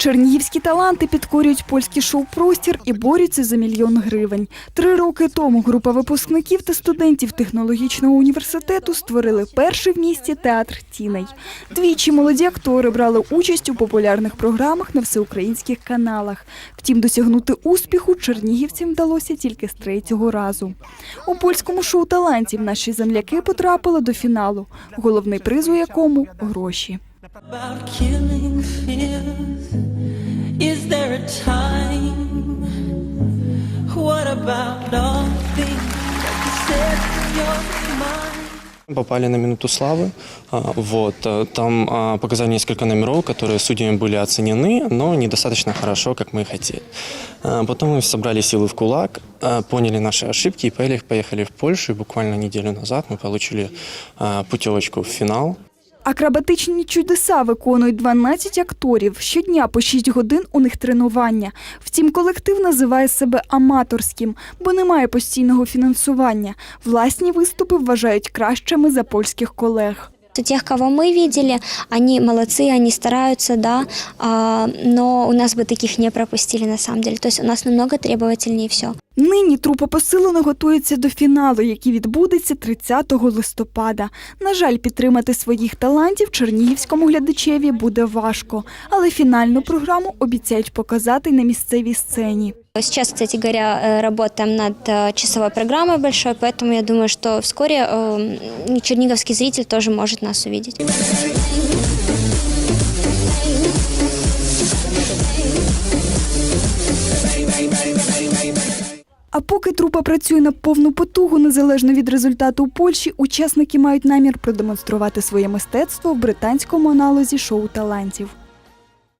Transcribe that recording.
Чернігівські таланти підкорюють польський шоу-простір і борються за мільйон гривень. Три роки тому група випускників та студентів технологічного університету створили перший в місті театр Тіней. Двічі молоді актори брали участь у популярних програмах на всеукраїнських каналах. Втім, досягнути успіху чернігівцям вдалося тільки з третього разу. У польському шоу талантів наші земляки потрапили до фіналу, головний приз у якому гроші. Попали на минуту славы. А, Вот. э, Там а, показали несколько номеров, которые судьями были оценены, но недостаточно хорошо, как мы хотели. А, Потом мы собрали силы в кулак, поняли наши ошибки и поехали, в Польшу. И буквально неделю назад мы получили путевочку в финал. Акробатичні чудеса виконують 12 акторів. Щодня по 6 годин у них тренування. Втім, колектив називає себе аматорським, бо немає постійного фінансування. Власні виступи вважають кращими за польських колег. У тех, кого мы видели, они молодцы, они стараются, да, а, но у нас бы таких не пропустили на самом деле. То есть у нас намного требовательнее все. Нині трупа посилено готується до фіналу, який відбудеться 30 листопада. На жаль, підтримати своїх талантів чернігівському глядачеві буде важко, але фінальну програму обіцяють показати на місцевій сцені. Сейчас, кстати говоря, э, работаем над э, часовой программой большой, поэтому я думаю, что вскоре э, черниговский зритель тоже может нас увидеть. А поки трупа працює на повну потугу, незалежно від результату у Польщі, учасники мають намір продемонструвати своє мистецтво в британському аналозі шоу талантів.